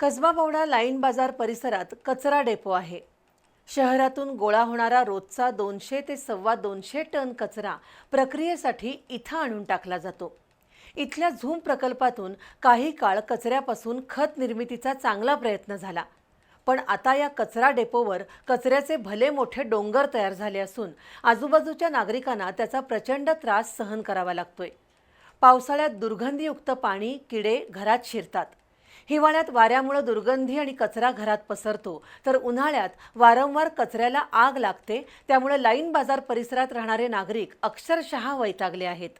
कसबावडा line बाजार परिसरात कचरा डेपो आहे. शहरातून गोळा होणारा रोजचा दोनशे ते सव्वा दोनशे टन कचरा प्रक्रियेसाठी इथं आणून टाकला जातो. इथल्या झूम प्रकल्पातून काही काळ कचऱ्यापासून खत निर्मितीचा चांगला प्रयत्न झाला. पण आता या कचरा डेपोवर कचऱ्याचे भले मोठे डोंगर तयार झाले असून आजूबाजूच्या नागरिकांना त्याचा प्रचंड त्रास सहन करावा लागतोय. पावसाळ्यात दुर्गंधीयुक्त पाणी किडे घरात शिरतात. हिवाळ्यात वाऱ्यामुळे दुर्गंधी आणि कचरा घरात पसरतो. तर उन्हाळ्यात वारंवार कचऱ्याला आग लागते. त्यामुळे लाईन बाजार परिसरात राहणारे नागरिक अक्षरशः वैतागले आहेत.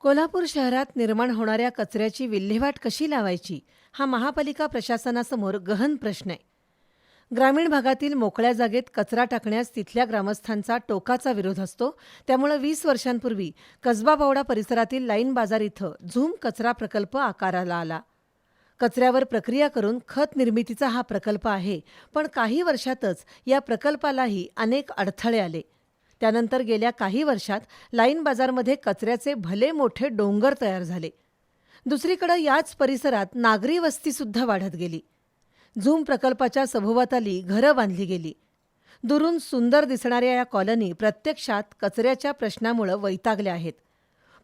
कोल्हापूर शहरात निर्माण होणाऱ्या कचऱ्याची विल्हेवाट कशी लावायची? हा महापालिका प्रशासनासमोर गहन प्रश्न आहे. ग्रामीण भागातील मोकळ्या जागेत कचरा टाकण्यास तिथल्या ग्रामस्थांचा टोकाचा विरोध असतो. त्यामुळे वीस वर्षांपूर्वी कसबा बावडा परिसरातील लाईन बाजार इथं झूम कचरा प्रकल्प आकाराला आला. कचऱ्यावर प्रक्रिया करून खत निर्मितीचा हा प्रकल्प आहे. पण काही वर्षातच या प्रकल्पालाही अनेक अडथळे आले. त्यानंतर गेल्या काही वर्षात लाईन बाजारमध्ये कचऱ्याचे भले मोठे डोंगर तयार झाले. दुसरीकडे याच परिसरात नागरी वस्तीसुद्धा वाढत गेली. झूम प्रकल्पाच्या सभोवताली घरं बांधली गेली. दुरून सुंदर दिसणाऱ्या या कॉलनी प्रत्यक्षात कचऱ्याच्या प्रश्नामुळं वैतागल्या आहेत.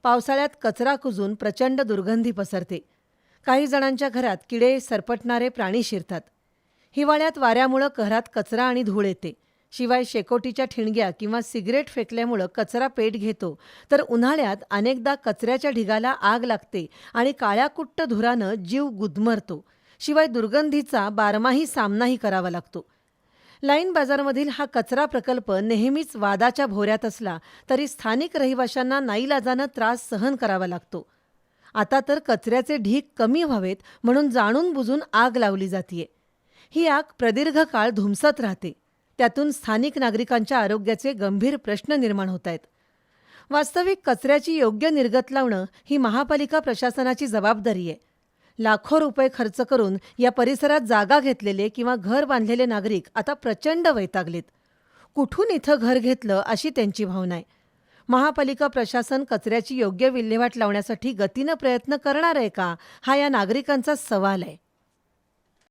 पावसाळ्यात कचरा कुजून प्रचंड दुर्गंधी पसरते. काही जणांच्या घरात किडे सरपटणारे प्राणी शिरतात. हिवाळ्यात वाऱ्यामुळं घरात कचरा आणि धूळ येते. शिवाय शेकोटीच्या ठिणग्या किंवा सिगरेट फेकल्यामुळं कचरा पेट घेतो. तर उन्हाळ्यात अनेकदा कचऱ्याच्या ढिगाला आग लागते आणि काळ्याकुट्ट धुरानं जीव गुदमरतो. शिवाय दुर्गंधीचा बारमाही सामनाही करावा लागतो. लाईन बाजारमधील हा कचरा प्रकल्प नेहमीच वादाच्या भोऱ्यात असला तरी स्थानिक रहिवाशांना नाईलाजानं त्रास सहन करावा लागतो. आता तर कचऱ्याचे ढीग कमी व्हावेत म्हणून जाणून बुजून आग लावली जातीये. ही आग प्रदीर्घ काळ धुमसत राहते. त्यातून स्थानिक नागरिकांच्या आरोग्याचे गंभीर प्रश्न निर्माण होत आहेत वास्तविक कचऱ्याची योग्य निर्गत लावणं ही महापालिका प्रशासनाची जबाबदारी आहे. लाखो रुपये खर्च करून या परिसरात जागा घेतलेले किंवा घर बांधलेले नागरिक आता प्रचंड वैतागलेत. कुठून इथं घर घेतलं अशी त्यांची भावना आहे. महापालिका प्रशासन कचऱ्याची योग्य विल्हेवाट लावण्यासाठी गतीनं प्रयत्न करणार आहे का? हा या नागरिकांचा सवाल आहे.